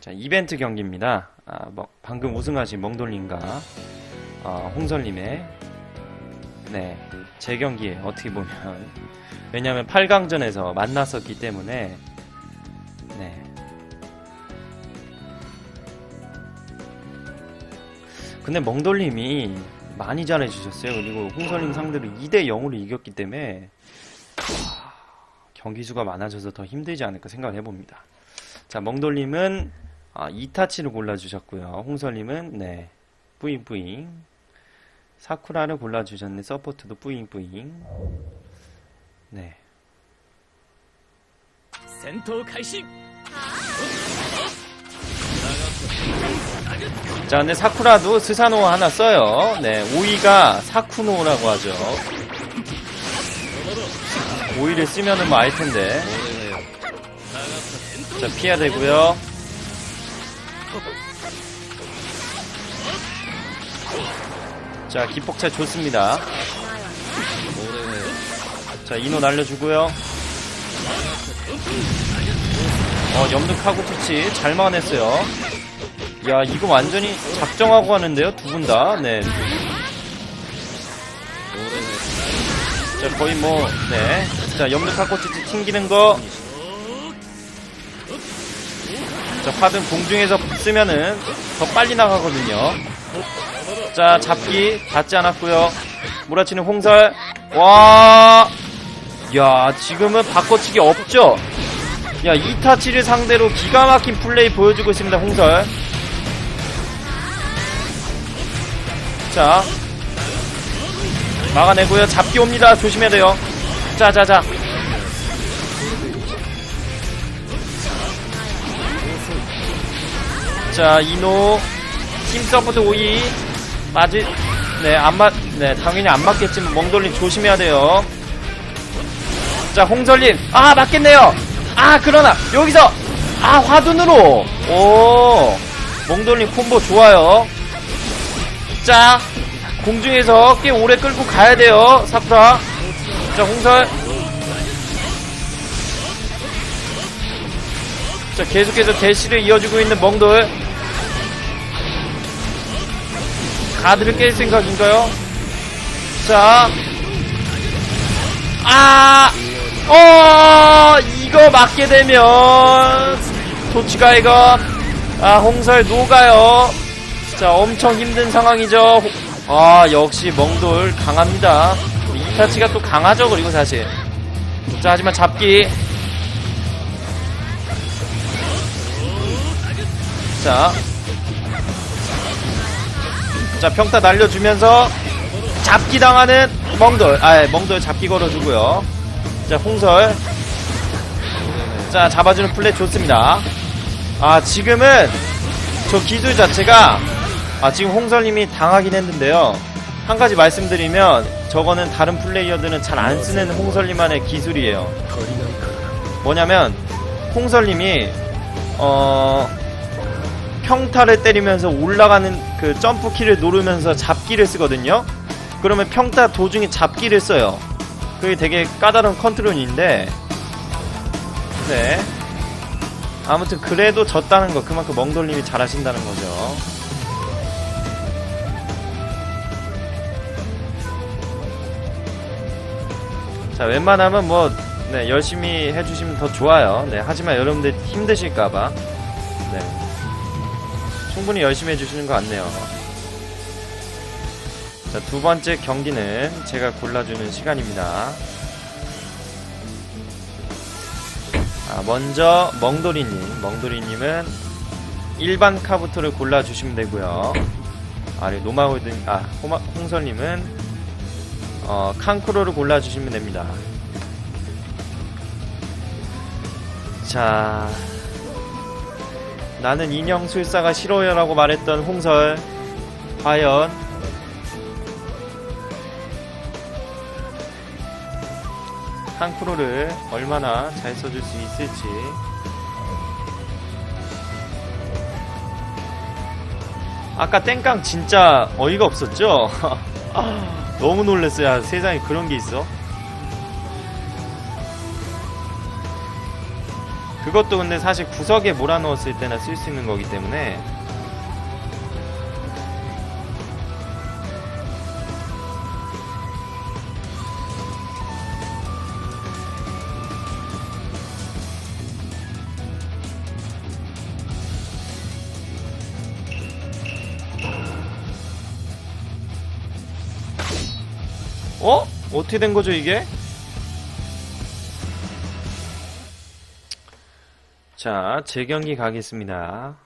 자, 이벤트 경기입니다. 아, 뭐, 방금 우승하신 멍돌님과 어, 홍설님의 네, 제 경기에 어떻게 보면 왜냐하면 8강전에서 만났었기 때문에 네. 근데 멍돌님이 많이 잘해주셨어요. 그리고 홍설님 상대로 2대 0으로 이겼기 때문에 아, 경기 수가 많아져서 더 힘들지 않을까 생각을 해봅니다. 자, 멍돌님은 아, 이타치를 골라주셨고요. 홍설님은 네 뿌잉뿌잉 사쿠라를 골라주셨네. 서포트도 뿌잉뿌잉 네. 전투 개시. 자, 근데 사쿠라도 스사노 하나 써요. 네, 오이가 사쿠노라고 하죠. 오이를 쓰면은 뭐 알텐데. 자, 피해야 되고요. 자, 기폭차 좋습니다. 자, 이노 날려주고요. 어, 염득하고 투치 잘 막아냈어요. 야, 이거 완전히 작정하고 하는데요, 두 분 다. 네. 자, 거의 뭐, 네. 자, 염득하고 투치 튕기는 거. 자, 화등 공중에서 쓰면은 더 빨리 나가거든요. 자, 잡기 닿지 않았고요. 몰아치는 홍설. 와, 야, 지금은 바꿔치기 없죠? 야, 이타치를 상대로 기가 막힌 플레이 보여주고 있습니다, 홍설. 자, 막아내고요. 잡기 옵니다. 조심해야 돼요. 자, 자, 자. 자, 이노. 팀 서포트 5위. 맞을, 네, 안 맞, 네, 당연히 안 맞겠지만, 멍돌림 조심해야 돼요. 자, 홍설님. 아, 맞겠네요. 아, 그러나, 여기서, 아, 화둔으로. 오, 멍돌림 콤보 좋아요. 자, 공중에서 꽤 오래 끌고 가야 돼요, 사쿠라. 자, 홍설. 자, 계속해서 대시를 이어주고 있는 멍돌. 가드를 깰 생각인가요? 자. 아! 어! 이거 맞게 되면, 도치가 이거, 아, 홍설 녹아요. 자, 엄청 힘든 상황이죠. 아, 역시 멍돌 강합니다. 이타치가 또 강하죠, 그리고 사실. 자, 하지만 잡기. 자. 자, 평타 날려주면서 잡기 당하는 멍돌. 아, 멍돌 잡기 걸어주고요. 자, 홍설. 자, 잡아주는 플레이 좋습니다. 아, 지금은 저 기술 자체가 아 지금 홍설님이 당하긴 했는데요 한 가지 말씀드리면 저거는 다른 플레이어들은 잘 안 쓰는 홍설님만의 기술이에요 뭐냐면 홍설님이 어 평타를 때리면서 올라가는 그 점프 키를 누르면서 잡기를 쓰거든요. 그러면 평타 도중에 잡기를 써요. 그게 되게 까다로운 컨트롤인데. 네. 아무튼 그래도 졌다는 거 그만큼 멍돌님이 잘하신다는 거죠. 자 웬만하면 뭐 네, 열심히 해주시면 더 좋아요. 네 하지만 여러분들 힘드실까봐. 네 충분히 열심히 해주시는 것 같네요. 자 두 번째 경기는 제가 골라주는 시간입니다. 아, 먼저 멍돌이님, 멍돌이님은 일반 카부토를 골라주시면 되고요. 아래 노마홀드, 아 호마, 홍설님은 어, 칸쿠로를 골라주시면 됩니다. 자, 나는 인형 술사가 싫어요라고 말했던 홍설, 과연? 칸쿠로를 얼마나 잘 써줄 수 있을지. 아까 땡깡 진짜 어이가 없었죠? 아, 너무 놀랐어요. 아, 세상에 그런 게 있어 그것도 근데 사실 구석에 몰아넣었을 때나 쓸 수 있는 거기 때문에 어? 어떻게 된 거죠 이게? 자, 재경기 가겠습니다.